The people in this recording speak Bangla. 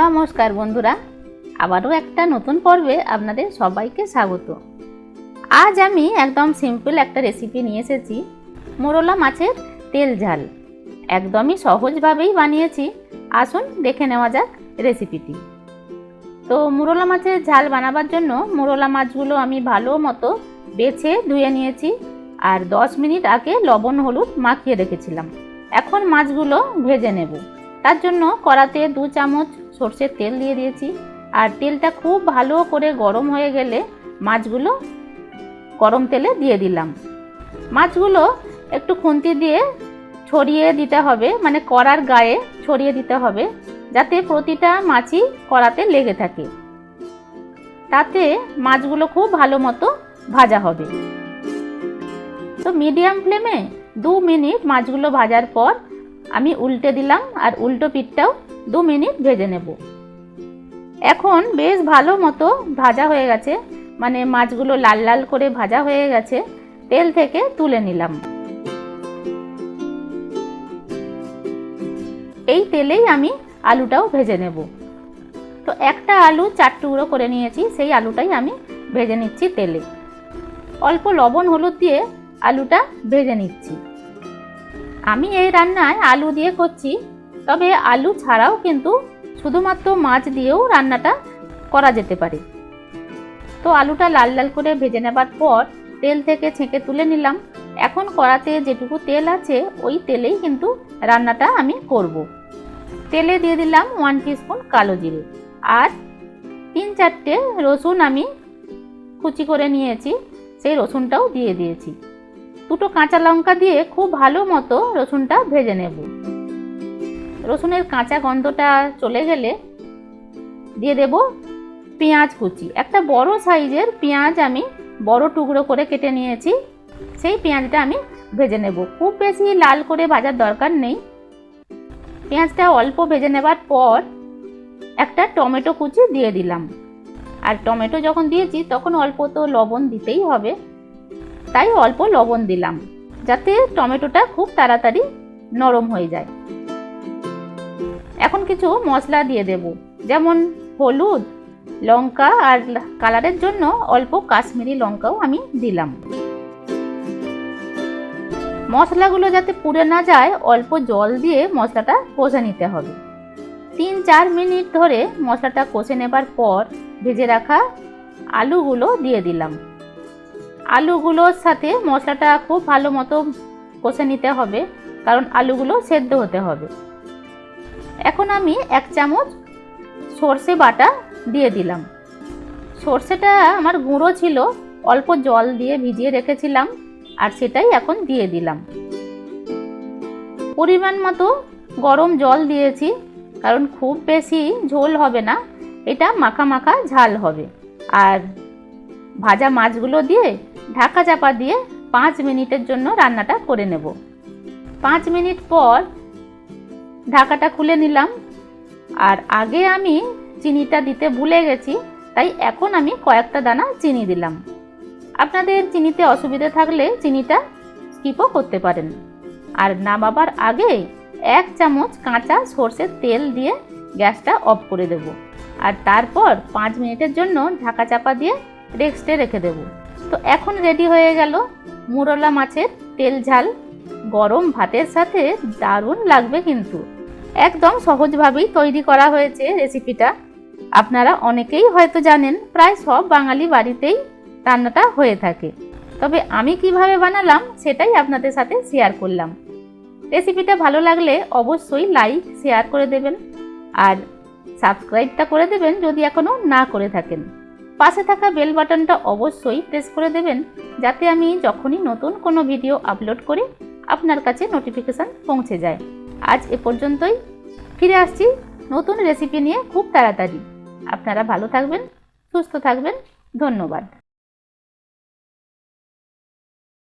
নমস্কার বন্ধুরা, আবারও একটা নতুন পর্বে আপনাদের সবাইকে স্বাগত। আজ আমি একদম সিম্পল একটা রেসিপি নিয়ে এসেছি, মোরলা মাছের তেল ঝাল। একদমই সহজভাবেই বানিয়েছি। আসুন দেখে নেওয়া যাক রেসিপিটি তো মুরলা মাছের ঝাল বানাবার জন্য মোরলা মাছগুলো আমি ভালো মতো বেছে ধুয়ে নিয়েছি আর দশ মিনিট আগে লবণ, হলুদ মাখিয়ে রেখেছিলাম। এখন মাছগুলো ভেজে নেব। তার জন্য কড়াতে দু চামচ সর্ষের তেল দিয়ে দিয়েছি। আর তেলটা খুব ভালো করে গরম হয়ে গেলে মাছগুলো গরম তেলে দিয়ে দিলাম। মাছগুলো একটু খুন্তি দিয়ে ছড়িয়ে দিতে হবে মানে কড়ার গায়ে ছড়িয়ে দিতে হবে, যাতে প্রতিটা মাছই কড়াতে লেগে থাকে। তাতে মাছগুলো খুব ভালো মতো ভাজা হবে। তো মিডিয়াম ফ্লেমে দু মিনিট মাছগুলো ভাজার পর আমি উল্টে দিলাম, আর উল্টো পিঠটাও দু মিনিট ভেজে নেব। এখন বেশ ভালো মতো ভাজা হয়ে গেছে মানে মাছগুলো লাল লাল করে ভাজা হয়ে গেছে, তেল থেকে তুলে নিলাম। এই তেলেই আমি আলুটাও ভেজে নেব। তো একটা আলু চার টুকরো করে নিয়েছি, সেই আলুটাই আমি ভেজে নিচ্ছি তেলে। অল্প লবণ হলুদ দিয়ে আলুটা ভেজে নিচ্ছি। আমি এই রান্নায় আলু দিয়ে করছি তবে আলু ছাড়াও কিন্তু শুধুমাত্র মাছ দিয়েও রান্নাটা করা যেতে পারে। তো আলুটা লাল লাল করে ভেজে নেবার পর তেল থেকে ছেঁকে তুলে নিলাম। এখন কড়াতে যেটুকু তেল আছে, ওই তেলেই কিন্তু রান্নাটা আমি করব। তেলে দিয়ে দিলাম ওয়ান স্পুন কালো জিরে আর তিন চারটে রসুন আমি কুচি করে নিয়েছি, সেই রসুনটাও দিয়ে দিয়েছি। দুটো কাঁচা লঙ্কা দিয়ে খুব ভালো মতো রসুনটা ভেজে নেব। রসুনের কাঁচা গন্ধটা চলে গেলে দিয়ে দেব পেঁয়াজ কুচি। একটা বড় সাইজের পেঁয়াজ আমি বড় টুকরো করে কেটে নিয়েছি। সেই পেঁয়াজটা আমি ভেজে নেব। খুব বেশি লাল করে ভাজার দরকার নেই। পেঁয়াজটা অল্প ভেজে নেবার পর একটা টমেটো কুচি দিয়ে দিলাম। আর টমেটো যখন দিয়েছি, তখন অল্প তো লবণ দিতেই হবে। তাই অল্প লবণ দিলাম। যাতে টমেটোটা খুব তাড়াতাড়ি নরম হয়ে যায়। এখন কিছু মশলা দিয়ে দেব। যেমন হলুদ, লঙ্কা আর কালারের জন্য অল্প কাশ্মীরি লঙ্কাও আমি দিলাম। মশলাগুলো যাতে পুড়ে না যায়, অল্প জল দিয়ে মশলাটা কষে নিতে হবে। তিন চার মিনিট ধরে মশলাটা কষে নেবার পর ভেজে রাখা আলুগুলো দিয়ে দিলাম। আলুগুলোর সাথে মশলাটা খুব ভালো মতো কষে নিতে হবে, কারণ আলুগুলো সেদ্ধ হতে হবে। এখন আমি এক চামচ সর্ষে বাটা দিয়ে দিলাম। সর্ষেটা আমার গুঁড়ো ছিল, অল্প জল দিয়ে ভিজিয়ে রেখেছিলাম আর সেটাই এখন দিয়ে দিলাম। পরিমাণ মতো গরম জল দিয়েছি, কারণ খুব বেশি ঝোল হবে না, এটা মাখা মাখা ঝাল হবে। আর ভাজা মাছগুলো দিয়ে ঢাকা চাপা দিয়ে পাঁচ মিনিটের জন্য রান্নাটা করে নেব। পাঁচ মিনিট পর ঢাকাটা খুলে নিলাম। আর আগে আমি চিনিটা দিতে ভুলে গেছি, তাই এখন আমি কয়েকটা দানা চিনি দিলাম। আপনাদের চিনিতে অসুবিধা থাকলে চিনিটা স্কিপও করতে পারেন। আর নামাবার আগে এক চামচ কাঁচা সর্ষের তেল দিয়ে গ্যাসটা অফ করে দেব। আর তারপর পাঁচ মিনিটের জন্য ঢাকা চাপা দিয়ে রেস্টে রেখে দেব। তো এখন রেডি হয়ে গেল মুরলা মাছের তেল ঝাল। গরম ভাতের সাথে দারুণ লাগবে কিন্তু। একদম সহজভাবেই তৈরি করা হয়েছে রেসিপিটা আপনারা অনেকেই হয়তো জানেন, প্রায় সব বাঙালি বাড়িতেই রান্নাটা হয়ে থাকে। তবে আমি কীভাবে বানালাম সেটাই আপনাদের সাথে শেয়ার করলাম। রেসিপিটা ভালো লাগলে অবশ্যই লাইক শেয়ার করে দেবেন আর সাবস্ক্রাইবটা করে দেবেন যদি এখনও না করে থাকেন। পাশে থাকা বেল বাটনটা অবশ্যই প্রেস করে দেবেন যাতে আমি যখনই নতুন কোনো ভিডিও আপলোড করি, আপনার কাছে নোটিফিকেশান পৌঁছে যায়। আজ এ পর্যন্তই। ফিরে আসছি নতুন রেসিপি নিয়ে খুব তাড়াতাড়ি। আপনারা ভালো থাকবেন, সুস্থ থাকবেন। ধন্যবাদ।